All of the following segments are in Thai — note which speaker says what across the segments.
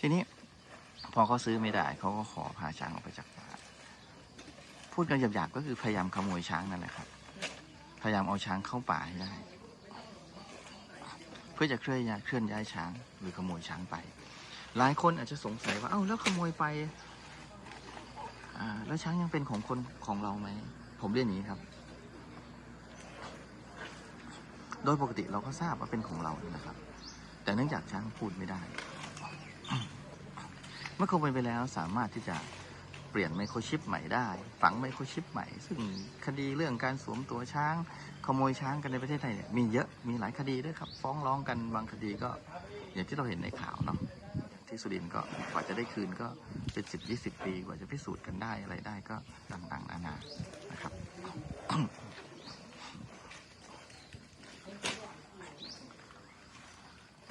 Speaker 1: ทีนี้พอเขาซื้อไม่ได้เขาก็ขอพาช้างออกไปจากป่าพูดกันหยาบๆก็คือพยายามขโมยช้างนั่นแหละครับ พยายามเอาช้างเข้าป่าให้ได้ เพื่อจะเคลื่อนย้ายเคลื่อนย้ายช้าง หรือขโมยช้างไป หลายคนอาจจะสงสัยว่าเอ้าแล้วขโมยไปแล้วช้างยังเป็นของคนของเราไหม ผมเรียนอย่างนี้ครับ โดยปกติเราก็ทราบว่าเป็นของเรานะครับ แต่เนื่องจากช้างพูดไม่ได้ มื่อขโมยไปแล้วสามารถที่จะเปลี่ยนไมโครชิปใหม่ได้ ฝังไมโครชิปใหม่ ซึ่งคดีเรื่องการสวมตัวช้าง ขโมยช้างกันในประเทศไทยเนี่ยมีเยอะมีหลายคดีด้วยครับ ฟ้องร้องกันบางคดีก็อย่างที่เราเห็นในข่าวเนาะที่สุรินทร์ก็กว่าจะได้คืนก็เป็นสิบยี่สิบปีกว่าจะพิสูจน์กันได้อะไรได้ก็ต่างๆนานานะครับ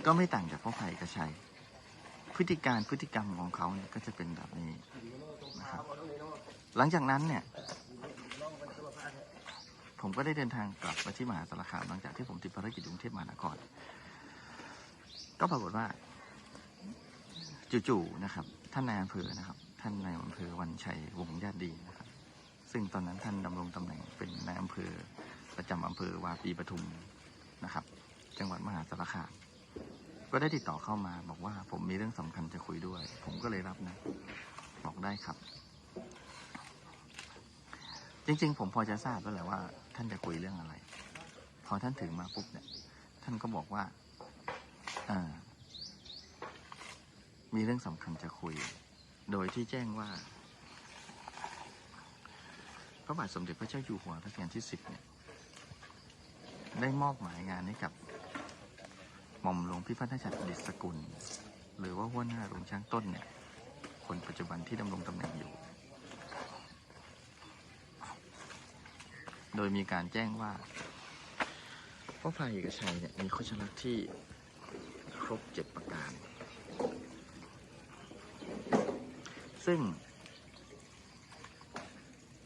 Speaker 1: ก็ไม่ต่างจากพ่อไผ่กระชัย พฤติการพฤติกรรมของเขาเนี่ยก็จะเป็นแบบนี้นะครับ หลังจากนั้นเนี่ย ผมก็ได้เดินทางกลับมาที่มหาสารคามหลังจากที่ผมติดภารกิจกรุงเทพมหานคร ก็ปรากฏว่า จู่ๆนะครับ ท่านนายอำเภอนะครับ ท่านนายอำเภอวันชัยวงญาติดีนะครับ ซึ่งตอนนั้นท่านดำรงตำแหน่งเป็นนายอำเภอประจำอำเภอวาปีปทุมนะครับ จังหวัดมหาสารคาม ก็ได้ติดต่อเข้ามาบอกว่าผมมีเรื่องสำคัญจะคุยด้วย ผมก็เลยรับนะ บอกได้ครับ จริง ๆ ผมพอจะทราบแล้วแหละว่า ท่านจะคุยเรื่องอะไร พอท่านถึงมาปุ๊บเนี่ย ท่านก็บอกว่าอมีเรื่องสำคัญจะคุย โดยที่แจ้งว่า พระบาทสมเด็จพระเจ้าอยู่หัวรัชกาลที่สิบเนี่ย ได้มอบหมายงานให้กับ หม่อมหลวงพิพัฒนชัดดิษกุล หรือว่าหัวหน้าหลวงช้างต้นเนี่ย คนปัจจุบันที่ดำรงตำแหน่งอยู่ โดยมีการแจ้งว่าพระพลายเอกชัยเนี่ยมีโคชลักที่ครบเจ็ดประการ ซึ่ง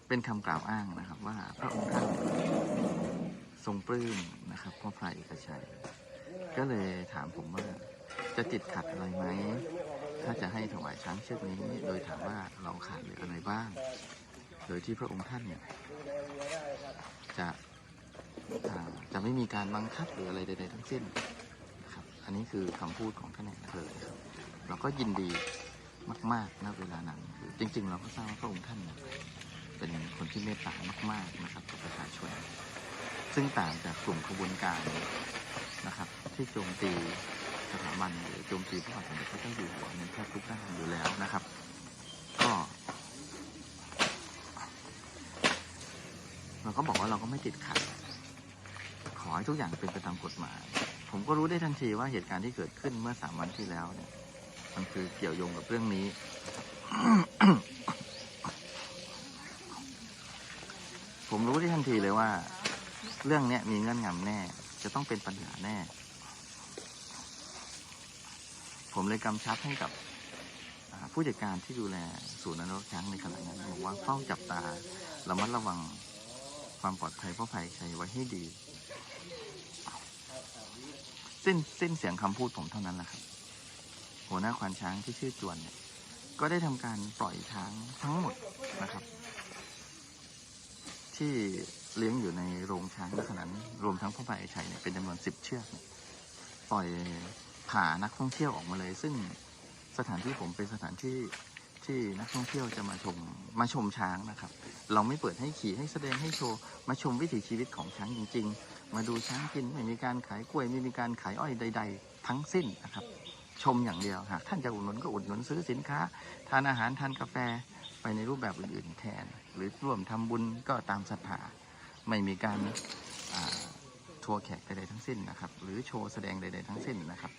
Speaker 1: เป็นคำกล่าวอ้างนะครับว่าพระองค์ท่านทรงปลื้มนะครับพระพลายเอกชัย ก็เลยถามผมว่าจะติดขัดอะไรไหม ถ้าจะให้ถวายช้างเชือกนี้ โดยถามว่าเราขาดหลืออะไรบ้าง โดยที่พระองค์ท่านเนี่ยจะจะไม่มีการบังคับหรืออะไรใดๆทั้งสิ้นนะครับ อันนี้คือคำพูดของท่านนายอำเภอครับ เราก็ยินดีมากๆณเวลานั้นจริง ๆ เราก็ทราบว่าพระองค์ท่านเนี่ยเป็นคนที่เมตตามาก ๆนะครับกับประชาชน ซึ่งต่างจากกลุ่มขบวนการนะครับ ที่โจมตีสถาบันหรือโจมตีพระบาทสมเด็จพระเจ้าอยู่หัวในแทบทุกด้านอยู่แล้วนะครับ ก็เราก็บอกว่าเราก็ไม่ติดขัด ขอให้ทุกอย่างเป็นไปตามกฎหมาย ผมก็รู้ได้ทันทีว่าเหตุการณ์ที่เกิดขึ้นเมื่อสามวันที่แล้วเนี่ย มันคือเกี่ยวโยงกับเรื่องนี้ ผมรู้ได้ทันทีเลยว่า เรื่องเนี้ยมีเงื่อนงำแน่ จะต้องเป็นปัญหาแน่ ผมเลยกำชับให้กับผู้จัดการที่ดูแลศูนย์อนุรักษ์ช้างในขณะนั้นบอกว่าเฝ้าจับตาระมัดระวังความปลอดภัยพ่อภัยชัยไว้ให้ดีสิ้นสิ้นเสียงคำพูดผมเท่านั้นแหละครับ หัวหน้าควานช้างที่ชื่อจวนเนี่ย ก็ได้ทำการปล่อยช้างทั้งหมดนะครับ ที่เลี้ยงอยู่ในโรงช้างณขณะนั้นรวมทั้งพ่อพายชัยเนี่ยเป็นจำนวนสิบเชือก ปล่อย ผ่านักท่องเที่ยวออกมาเลย ซึ่งสถานที่ผมเป็นสถานที่ที่นักท่องเที่ยวจะมาชมมาชมช้างนะครับ เราไม่เปิดให้ขี่ให้แสดงให้โชว์มาชมวิถีชีวิตของช้างจริง ๆ มาดูช้างกินไม่มีการขายกล้วยไม่มีการขายอ้อยใด ๆ ทั้งสิ้นนะครับ ชมอย่างเดียวหากท่านจะอุดหนุนก็อุดหนุนซื้อสินค้า ทานอาหารทานกาแฟไปในรูปแบบอื่น ๆ แทน หรือร่วมทำบุญก็ตามศรัทธาไม่มีการทัวร์แขกใดๆทั้งสิ้นนะครับ หรือโชว์แสดงใดๆทั้งสิ้นนะครับ